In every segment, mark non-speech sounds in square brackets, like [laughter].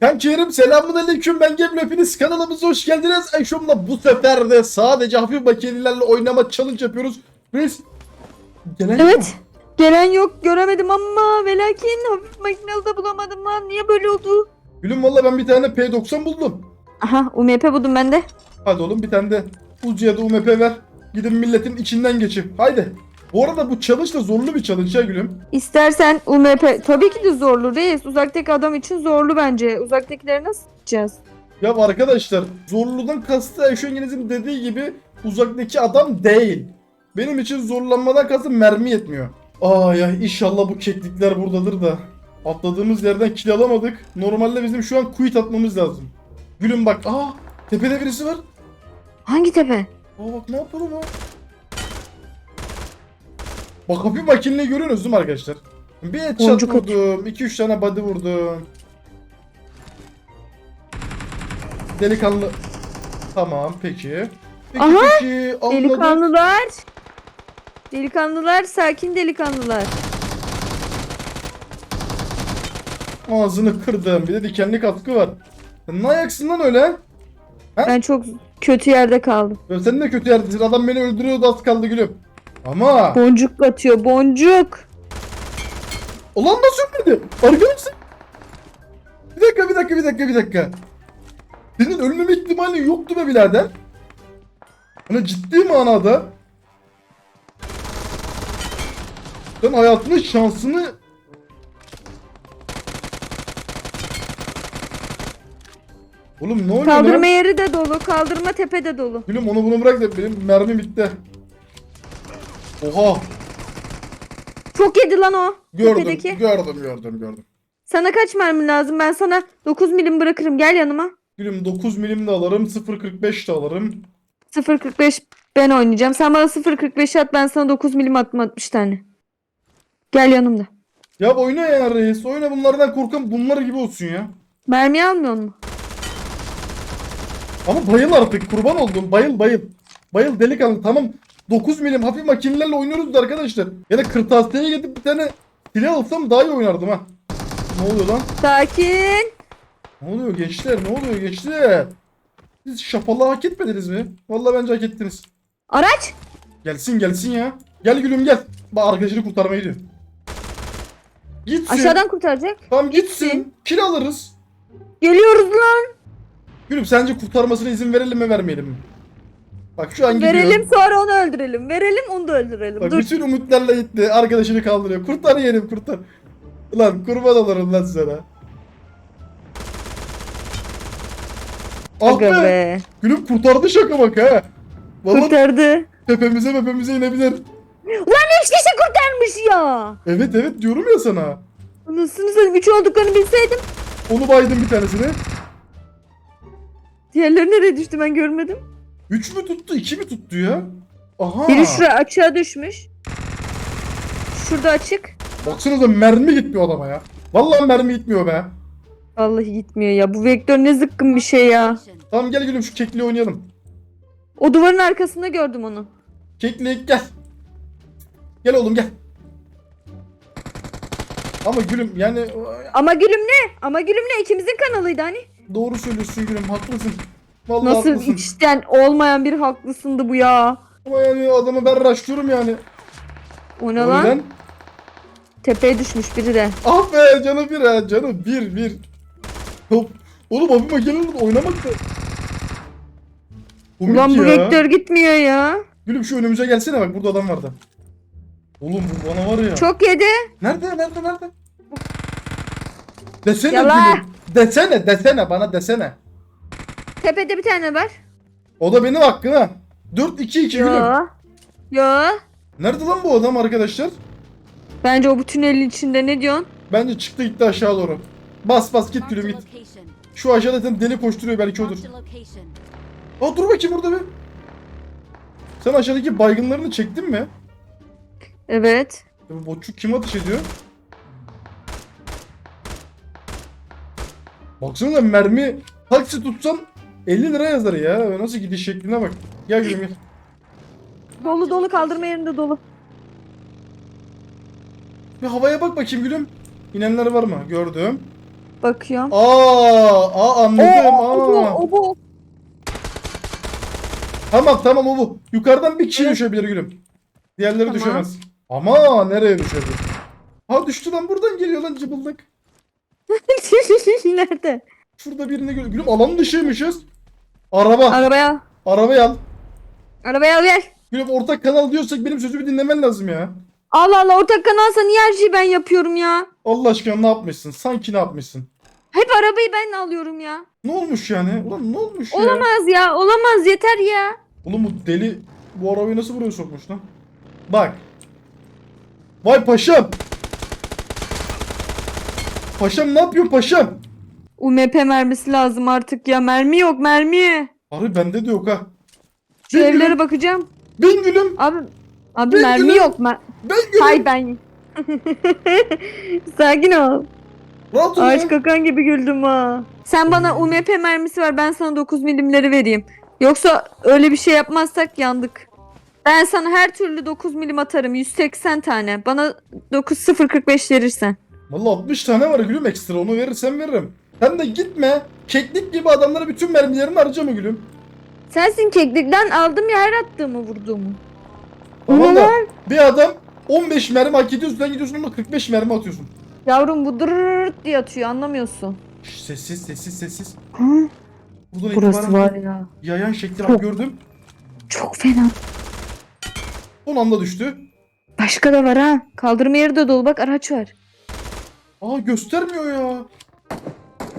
Kankilerim selamun aleyküm ben Gebru hepiniz kanalımıza hoş geldiniz. Ayşom'la bu sefer de sadece hafif makinelerle oynama challenge yapıyoruz. Reis gelen yok. Evet. Gelen yok göremedim ama ve lakin hafif makinalı da bulamadım lan. Niye böyle oldu? Gülüm valla ben bir tane P90 buldum. Aha UMP buldum ben de. Hadi oğlum bir tane de Uzi ya da UMP ver. Gidin milletin içinden geçin. Haydi. Bu arada bu challenge da zorlu bir challenge ya gülüm. İstersen UMP tabii ki de zorlu reis. Uzaktaki adam için zorlu bence. Uzaktakileri nasıl tutacağız? Ya arkadaşlar zorludan kastı Ayşengeniz'in dediği gibi uzaktaki adam değil. Benim için zorlanmadan kastım mermi yetmiyor. Ay ay inşallah bu keklikler buradadır da. Atladığımız yerden kill alamadık. Normalde bizim şu an quit atmamız lazım. Gülüm bak aa tepede birisi var. Hangi tepe? Aa bak ne yapalım ha. Bak hafif makineyi görüyorsunuz değil mi arkadaşlar? Bir headshot Boncuk vurdum. 2-3 tane body vurdum. Delikanlı. Tamam peki. Peki Aha, peki anladım. Delikanlılar. Delikanlılar sakin delikanlılar. Ağzını kırdım. Bir de dikenli katkı var. Ne ayaksın lan öyle? Ben çok kötü yerde kaldım. Sen ne kötü yerdesin. Adam beni öldürüyordu az kaldı gülüm. Ama Boncuk atıyor boncuk. Ulan nasıl ölmedi? Arkadaşlar. Bir dakika bir dakika bir dakika bir dakika. Senin ölmeme ihtimalin yoktu be birader. Hani ciddi manada. Sen hayatının şansını Oğlum ne oluyor Kaldırma lan? yeri de dolu. Kaldırma tepe de dolu. Gülüm onu bunu bırak da benim mermi bitti. Oha Çok yedi lan o. gördüm Tepedeki. gördüm gördüm gördüm. Sana kaç mermi lazım? Ben sana 9 milim bırakırım. Gel yanıma. Gülüm 9 milim de alırım 0.45 de alırım. 0.45 ben oynayacağım. Sen bana 0.45 at ben sana 9 milim attım 60 tane. Gel yanımda. Ya oyna ya reis. Oyna bunlardan korkan bunlar gibi olsun ya. Mermi almıyor mu? Ama bayıl artık kurban oldum. Bayıl bayıl. Bayıl delikanlı tamam. 9 milim hafif makinelerle oynuyoruz da arkadaşlar. Ya da kırtasiyeye gidip bir tane silah alsam daha iyi oynardım ha. Ne oluyor lan? Sakin. Ne oluyor gençler? Ne oluyor gençler? Siz şapalığı hak etmediniz mi? Vallahi bence hak ettiniz. Araç. Gelsin gelsin ya. Gel gülüm gel. Bak arkadaşını kurtarmaya gidiyor. Gitsin. Aşağıdan kurtaracak. Tamam gitsin. Gitsin. Kil alırız. Geliyoruz lan. Gülüm sence kurtarmasına izin verelim mi vermeyelim mi? Bak şu an gidiyor. Verelim sonra onu öldürelim. Verelim onu da öldürelim. Bak Dur. bütün umutlarla gitti. Arkadaşını kaldırıyor. Kurtar yerim kurtar. Ulan kurban olurum lan sana. Ah Aga be. be. Gülüm kurtardı şaka bak ha. Vallahi Kurtardı. tepemize mepemize inebilir. Ulan üç kişi kurtarmış ya. Evet evet diyorum ya sana. Anasını satayım. Üç olduklarını bilseydim. Onu baydım bir tanesini. Diğerleri nereye düştü ben görmedim. 3 mü tuttu 2 mi tuttu ya? Aha. Biri şuraya açığa düşmüş. Şurada açık. Baksanıza mermi gitmiyor adama ya. Vallahi mermi gitmiyor be. Vallahi gitmiyor ya. Bu vektör ne zıkkın bir şey ya. Tamam gel gülüm şu kekliği oynayalım. O duvarın arkasında gördüm onu. Keklik gel. Gel oğlum gel. Ama gülüm yani Ama gülüm ne? Ama gülüm ne? İkimizin kanalıydı hani. doğru söylüyorsun gülüm haklısın. Vallahi Nasıl haklısın. içten olmayan bir haklısındı bu ya. Ama yani adamı ben raşlıyorum yani. O ne O lan? yüzden- Tepeye düşmüş biri de. Ah be canı bir ha canı bir bir. Hop. Oğlum abi makineyle oynamak da. Komik Ulan bu ya. vektör gitmiyor ya. Gülüm şu önümüze gelsene bak burada adam vardı. Oğlum bu bana var ya. Çok yedi. Nerede nerede nerede? Desene Yala. gülüm. Desene desene bana desene. Tepede bir tane var. O da benim hakkım ha. 4-2-2 gülüm. Yo. Yo. Nerede lan bu adam arkadaşlar? Bence o bu tünelin içinde ne diyorsun? Bence çıktı gitti aşağı doğru. Bas bas git gülüm git. Şu aşağıda zaten deli koşturuyor belki odur. Aa dur bakayım burada bir. Sen aşağıdaki baygınlarını çektin mi? Evet. Ya Bu botçuk kim ateş ediyor? Baksana mermi taksi tutsan 50 lira yazar ya. Nasıl gidiş şekline bak. Gel gülüm gel. Dolu dolu kaldırma yerinde dolu. Bir havaya bak bakayım gülüm. İnenler var mı? Gördüm. Bakıyorum. Aa, aa anladım. O bu, aa. o bu. Tamam tamam o bu. Yukarıdan bir kişi Evet. düşebilir gülüm. Diğerleri Tamam. düşemez. Ama nereye düşebilir? Ha düştü lan buradan geliyor lan cıbıldık. [laughs] Nerede? Şurada birini gör. Gülüm alan dışıymışız. Araba. Arabaya. Arabayı al. Arabaya al gel. Gülüm ortak kanal diyorsak benim sözümü dinlemen lazım ya. Allah Allah ortak kanalsa niye her şeyi ben yapıyorum ya? Allah aşkına ne yapmışsın? Sanki ne yapmışsın? Hep arabayı ben alıyorum ya. Ne olmuş yani? Ulan ne olmuş ya? Olamaz ya olamaz yeter ya. Oğlum bu deli bu arabayı nasıl buraya sokmuş lan? Bak. Vay paşam. Paşam ne yapıyorsun paşam? UMP mermisi lazım artık ya. Mermi yok mermi. Harbi bende de yok ha. Şu Bin evlere gülüm. bakacağım. Bin gülüm. Abi abi Ben mermi gülüm. yok. Mer Ben gülüm. Hay ben. [laughs] Sakin ol. Rahat ol Ağaç ya. kakan gibi güldüm ha. Sen bana UMP mermisi ver ben sana 9 milimleri vereyim. Yoksa öyle bir şey yapmazsak yandık. Ben sana her türlü 9 milim atarım 180 tane. Bana 9045 verirsen. Valla 60 tane var gülüm ekstra onu verirsen veririm. Sen de gitme. Keklik gibi adamlara bütün mermilerini harcama gülüm. Sensin keklikten aldım ya her attığımı vurduğumu. Tamam da Ulan. bir adam 15 mermi hak ediyorsun sen gidiyorsun ona 45 mermi atıyorsun. Yavrum bu dırırt diye atıyor anlamıyorsun. Şş, sessiz sessiz sessiz. Hı? Buradan Burası itibaren var ya. yayan şekli bak Çok. gördüm. Çok fena. Son anda düştü. Başka da var ha. Kaldırma yeri de dolu bak araç var. Aa göstermiyor ya.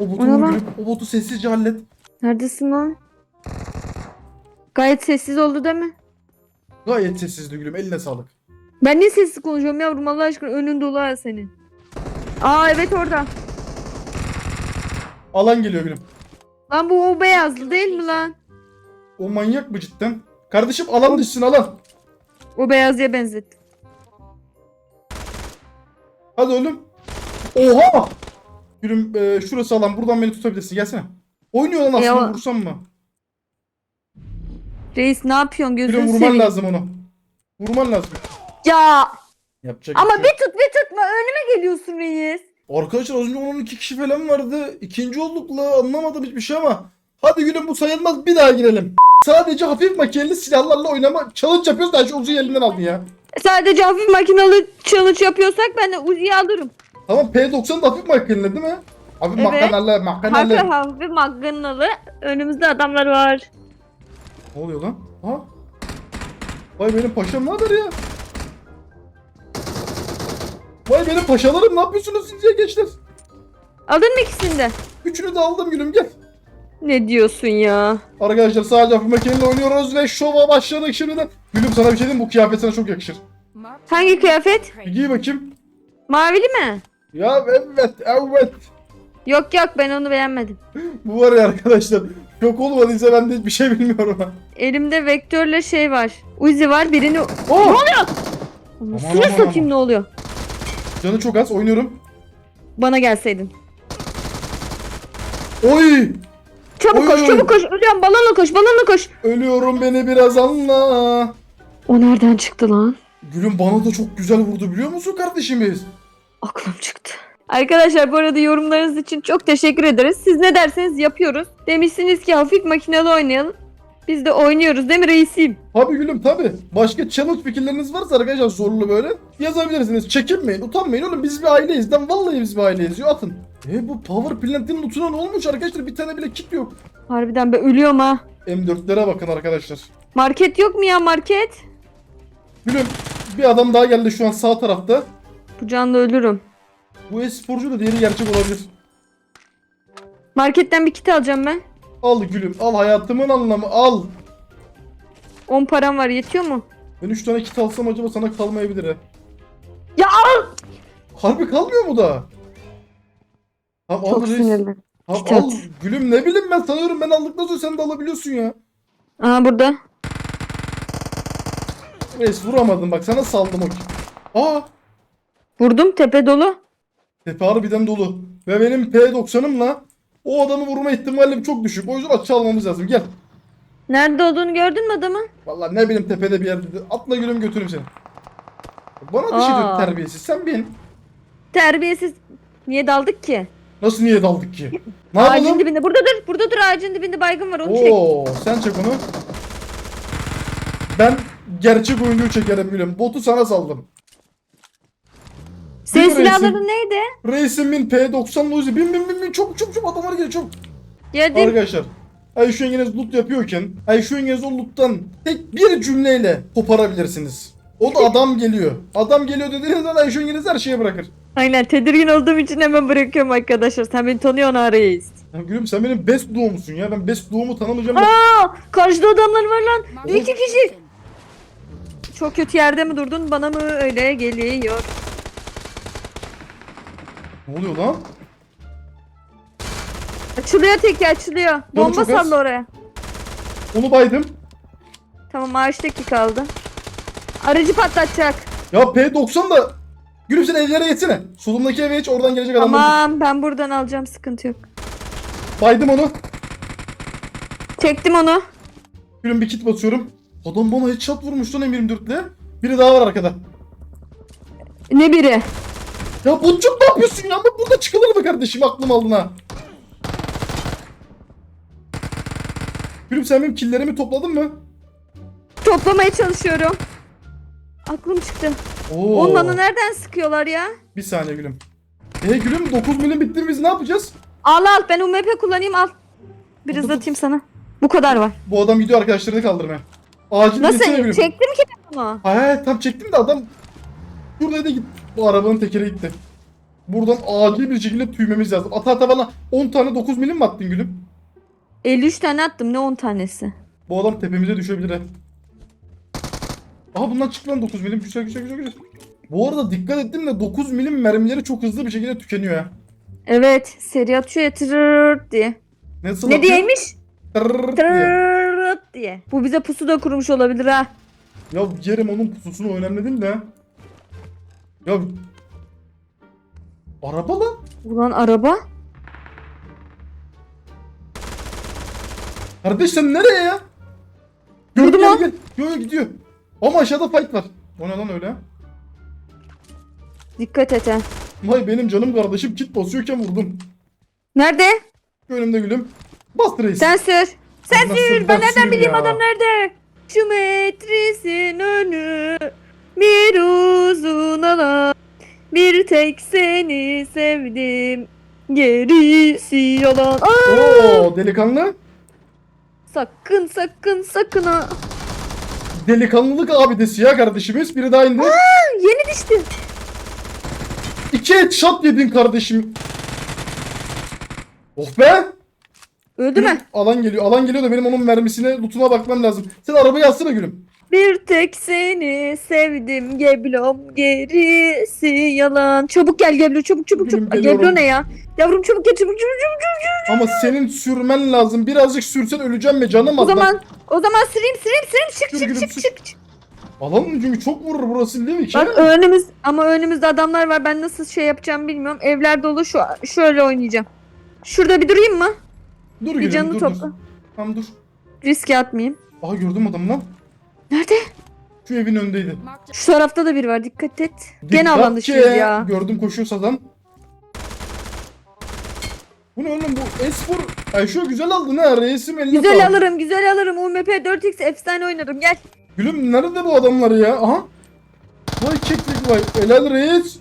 O botu O ne vur lan? gülüm. O botu sessizce hallet. Neredesin lan? Gayet sessiz oldu değil mi? Gayet sessizdi gülüm eline sağlık. Ben niye sessiz konuşuyorum yavrum Allah aşkına önün dolu ha senin. Aa evet orada. Alan geliyor gülüm. Lan bu o beyazlı değil mi lan? O manyak mı cidden? Kardeşim alan düşsün alan. O beyazlıya benzettim. Hadi oğlum. Oha! Gülüm e, şurası alan buradan beni tutabilirsin gelsene. Oynuyor lan aslında Eyvah. vursam mı? Reis ne yapıyorsun Gülüm gözünü vurman seveyim. lazım onu. Vurman lazım. Ya Yapacak ama bir şey yok. bir tut bir tutma önüme geliyorsun reis. Arkadaşlar az önce 12 kişi falan vardı. İkinci olduk la anlamadım hiçbir şey ama. Hadi gülüm bu sayılmaz bir daha girelim. Sadece hafif makineli silahlarla oynama challenge yapıyoruz da şu Uzi'yi elinden aldın ya. Sadece hafif makinalı challenge yapıyorsak ben de Uzi'yi alırım. Tamam P90 da hafif makineli değil mi? Hafif Evet. makineli makineli. Hafif hafif makinalı önümüzde adamlar var. Ne oluyor lan? Ha? Vay benim paşam ne haber ya? Vay benim paşalarım ne yapıyorsunuz siz ya gençler? Aldın mı ikisini de? Üçünü de aldım gülüm gel. Ne diyorsun ya? Arkadaşlar sadece hafif makineli oynuyoruz ve şova başladık şimdiden. Gülüm sana bir şey diyeyim bu kıyafet sana çok yakışır. Hangi kıyafet? Bir giy bakayım. Mavili mi? Ya evet evet. Yok yok ben onu beğenmedim. Bu var ya arkadaşlar. Yok olmadıysa ben de hiçbir şey bilmiyorum ha. Elimde vektörle şey var. Uzi var birini... Ne oluyor? Aman, Nasıl aman, satayım aman. ne oluyor? Canı çok az oynuyorum. Bana gelseydin. Oy! Çabuk Oy, koş oy. çabuk koş. Ölüyorum balonla koş balonla koş. Ölüyorum beni biraz anla. O nereden çıktı lan? Gülüm bana da çok güzel vurdu biliyor musun kardeşimiz? Aklım çıktı. Arkadaşlar bu arada yorumlarınız için çok teşekkür ederiz. Siz ne derseniz yapıyoruz. Demişsiniz ki hafif makinalı oynayalım. Biz de oynuyoruz değil mi reisim? Tabi gülüm tabi. Başka challenge fikirleriniz varsa arkadaşlar zorlu böyle yazabilirsiniz. Çekinmeyin, utanmayın oğlum biz bir aileyiz. Lan vallahi biz bir aileyiz. Yo atın. E bu Power Plant'in lootuna ne olmuş arkadaşlar? Bir tane bile kit yok. Harbiden be ölüyorum ha. M4'lere bakın arkadaşlar. Market yok mu ya market? Gülüm bir adam daha geldi şu an sağ tarafta. Bu canlı ölürüm. Bu e-sporcu da diğeri gerçek olabilir. Marketten bir kit alacağım ben. Al gülüm al hayatımın anlamı al. 10 param var yetiyor mu? Ben 3 tane kit alsam acaba sana kalmayabilir ha. Ya al! Harbi kalmıyor mu da? Tamam Çok al reis. sinirli. Tamam Kit al at. gülüm ne bileyim ben sanıyorum ben aldıktan sonra sen de alabiliyorsun ya. Aha burada. Reis vuramadım bak sana saldım o kit. Aa Vurdum tepe dolu. tepe harbiden dolu. Ve benim P90'ımla o adamı vurma ihtimalim çok düşük. O yüzden açı almamız lazım gel. Nerede olduğunu gördün mü adamı? Vallahi ne bileyim tepede bir yerde. Atla gülüm götürüm seni. Bana bir şey Aa. terbiyesiz. Sen bin. Terbiyesiz. Niye daldık ki? Nasıl niye daldık ki? Ne Ağacın yapalım? dibinde. Burada dur. Burada dur ağacın dibinde baygın var onu çek. Oo, sen çek onu. Ben gerçek oyuncuyu çekerim gülüm. Botu sana saldım. Senin reisim. silahların neydi? Reisimin P90 Uzi. Bin bin bin bin çok çok çok adamlar geliyor çok. Geldim. Arkadaşlar. Ayşe yengeniz loot yapıyorken Ayşe yengeniz o loot'tan tek bir cümleyle koparabilirsiniz. O da adam geliyor. Adam geliyor dediğiniz zaman Ayşe yengeniz her şeyi bırakır. Aynen tedirgin olduğum için hemen bırakıyorum arkadaşlar. Sen beni tanıyorsun reis. Ya gülüm sen benim best doğumsun ya. Ben best doğumu tanımayacağım. Aa, karşıda adamlar var lan. İki kişi. Çok kötü yerde mi durdun? Bana mı öyle geliyor? Ne oluyor lan? Açılıyor teki açılıyor. Bomba çok az. salla oraya. Onu baydım. Tamam ağaçtaki kaldı. Aracı patlatacak. Ya P90 da Gülüm sen evlere geçsene. Solumdaki eve geç oradan gelecek adamlar. Tamam ben buradan alacağım sıkıntı yok. Baydım onu. Çektim onu. Gülüm bir kit basıyorum. Adam bana headshot vurmuş lan M24 ile. Biri daha var arkada. Ne biri? Ya Botçuk ne yapıyorsun ya? Bak burada çıkılır mı kardeşim? Aklım aldın ha. Gülüm sen benim killerimi topladın mı? Toplamaya çalışıyorum. Aklım çıktı. Oo. Bana nereden sıkıyorlar ya? Bir saniye Gülüm. E Gülüm 9 milim bitti mi biz ne yapacağız? Al al ben UMP kullanayım al. Bir hızlatayım sana. Bu kadar var. Bu adam gidiyor arkadaşlarını kaldırmaya. Acil Nasıl? Çektim ki bunu. Hayır hayır tam çektim de adam şurada da git. Bu arabanın tekeri gitti. Buradan acil bir şekilde tüymemiz lazım. Ata ata bana 10 tane 9 milim mi attın Gülüm? 53 tane attım ne 10 tanesi. Bu adam tepemize düşebilir he. Aha bundan çıktı lan 9 milim. Güzel güzel güzel güzel. Bu arada dikkat ettim de 9 milim mermileri çok hızlı bir şekilde tükeniyor ya. Evet seri atıyor ya tırırt diye. Nasıl Ne atıyor? diyeymiş? Tırrrrt diye. Diye. Bu bize pusu da kurmuş olabilir ha. Ya yerim onun pususunu önemli değil de. Ya Araba lan. Ulan araba. Kardeş sen nereye ya? Gördüm gel, gel. Yo yo gidiyor. Ama aşağıda fight var. O ne lan öyle? Dikkat et ha. Vay benim canım kardeşim kit basıyorken vurdum. Nerede? Önümde gülüm. Bastı reis. Sen sür. Sen Nasıl sür. Ben nereden bileyim ya? adam nerede? Şu metrisin önü bir uzun alan bir tek seni sevdim gerisi yalan. Aa! Oo delikanlı. Sakın sakın sakın ha. Delikanlılık abidesi ya kardeşimiz. Biri daha indi. Yeni düştü. İki headshot yedin kardeşim. Oh be. Öldü mü? Alan geliyor. Alan geliyor da benim onun mermisine, lootuna bakmam lazım. Sen arabayı alsana gülüm. Bir tek seni sevdim Geblom gerisi yalan. Çabuk gel Geblo çabuk çabuk çabuk. geliyorum. Geblo ne ya? Yavrum çabuk gel çabuk çabuk çabuk. çabuk. Ama senin sürmen lazım. Birazcık sürsen öleceğim mi canım O az. zaman o zaman süreyim süreyim süreyim çık çık çık çık. çık. Alan çünkü çok vurur burası değil mi? Bak Şey- önümüz ama önümüzde adamlar var. Ben nasıl şey yapacağım bilmiyorum. Evler dolu şu şöyle oynayacağım. Şurada bir durayım mı? dur Bir gülüm canını dur topla. dur. Tamam dur. Riske atmayayım. Aha gördüm adamı lan. Nerede? Şu evin önündeydi. Şu tarafta da biri var. Dikkat et. Gene Dikkat alan dışıyız ki. ya. Gördüm koşuyor sazan. Bu ne oğlum bu espor. Ay şu güzel aldın ha reisim eline Güzel sağlık. alırım, güzel alırım. UMP 4X efsane oynarım. Gel. Gülüm nerede bu adamlar ya? Aha. Vay keklik vay. Helal reis.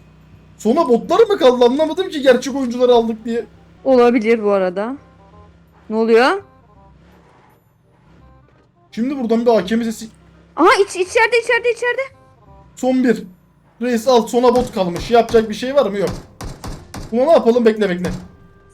Sonra botlar mı kaldı anlamadım ki gerçek oyuncuları aldık diye. Olabilir bu arada. Ne oluyor? Şimdi buradan bir hakemi sesi. Aha iç, içeride içeride içeride. Son bir. Reis al sona bot kalmış. Yapacak bir şey var mı? Yok. Buna ne yapalım? Bekle bekle.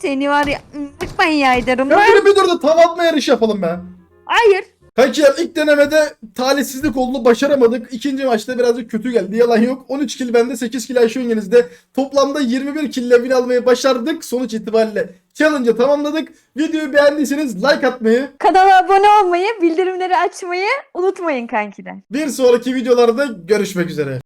Seni var ya ımbık manyağı ederim Ya bir, bir dur da tava atma yarışı yapalım be. Hayır. Ya ilk denemede talihsizlik oldu başaramadık. İkinci maçta birazcık kötü geldi yalan yok. 13 kill bende 8 kill Ayşe Yengeniz'de. Toplamda 21 kill win almayı başardık. Sonuç itibariyle challenge'ı tamamladık. Videoyu beğendiyseniz like atmayı, Kanala abone olmayı, bildirimleri açmayı unutmayın kankiler. bir sonraki videolarda görüşmek üzere.